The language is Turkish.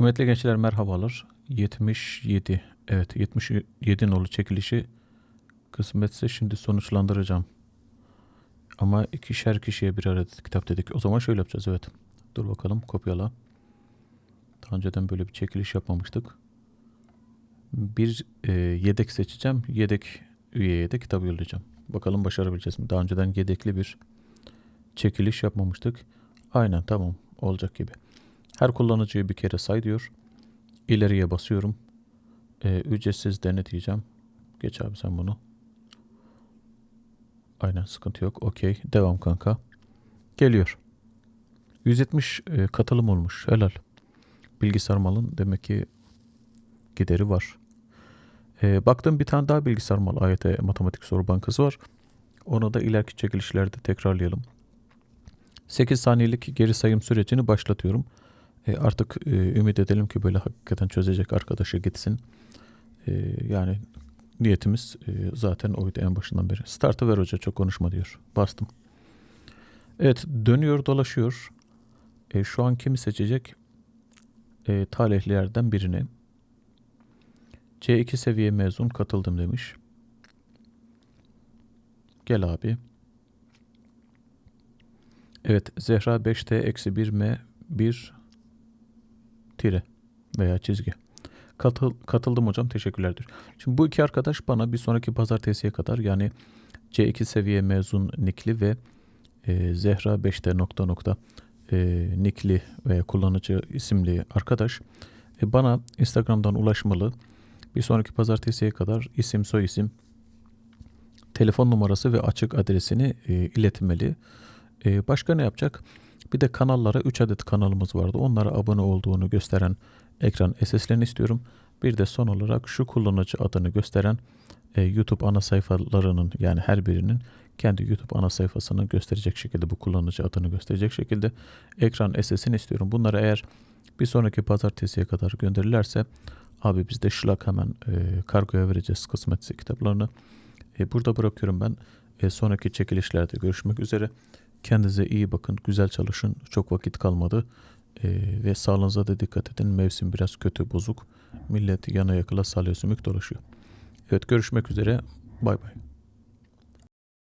Kıymetli gençler merhabalar. 77, evet 77 nolu çekilişi kısmetse şimdi sonuçlandıracağım. Ama ikişer kişiye bir adet kitap dedik. O zaman şöyle yapacağız evet. Dur bakalım kopyala. Daha önceden böyle bir çekiliş yapmamıştık. Bir e, yedek seçeceğim. Yedek üyeye de kitap yollayacağım. Bakalım başarabileceğiz mi? Daha önceden yedekli bir çekiliş yapmamıştık. Aynen tamam olacak gibi. Her kullanıcıyı bir kere say diyor. İleriye basıyorum. Ee, ücretsiz denet diyeceğim. Geç abi sen bunu. Aynen sıkıntı yok. Okey. Devam kanka. Geliyor. 170 e, katılım olmuş. Helal. Bilgisayar malın demek ki gideri var. Ee, baktım bir tane daha bilgisayar mal AYT matematik soru bankası var. Onu da ileriki çekilişlerde tekrarlayalım. 8 saniyelik geri sayım sürecini başlatıyorum. E, artık e, ümit edelim ki böyle hakikaten çözecek arkadaşı gitsin. E, yani niyetimiz e, zaten oydu en başından beri. Startı ver hoca çok konuşma diyor. Bastım. Evet dönüyor dolaşıyor. E, şu an kimi seçecek? E, talihlilerden birini. C2 seviye mezun katıldım demiş. Gel abi. Evet Zehra 5T eksi 1M 1 tire veya çizgi. Katıl, katıldım hocam teşekkürlerdir. Şimdi bu iki arkadaş bana bir sonraki pazartesiye kadar yani C2 seviye mezun Nikli ve e, Zehra 5'te nokta nokta e, Nikli veya kullanıcı isimli arkadaş e, bana Instagram'dan ulaşmalı. Bir sonraki pazartesiye kadar isim soy isim telefon numarası ve açık adresini e, iletmeli. E, başka ne yapacak? Bir de kanallara 3 adet kanalımız vardı. Onlara abone olduğunu gösteren ekran SS'lerini istiyorum. Bir de son olarak şu kullanıcı adını gösteren e, YouTube ana sayfalarının yani her birinin kendi YouTube ana sayfasını gösterecek şekilde bu kullanıcı adını gösterecek şekilde ekran SS'ini istiyorum. Bunları eğer bir sonraki pazartesiye kadar gönderirlerse abi biz de şlak hemen e, kargoya vereceğiz kısmetse kitaplarını. E, burada bırakıyorum ben. E, sonraki çekilişlerde görüşmek üzere. Kendinize iyi bakın, güzel çalışın. Çok vakit kalmadı. Ee, ve sağlığınıza da dikkat edin. Mevsim biraz kötü, bozuk. Millet yana yakıla salya sümük dolaşıyor. Evet görüşmek üzere. Bay bay.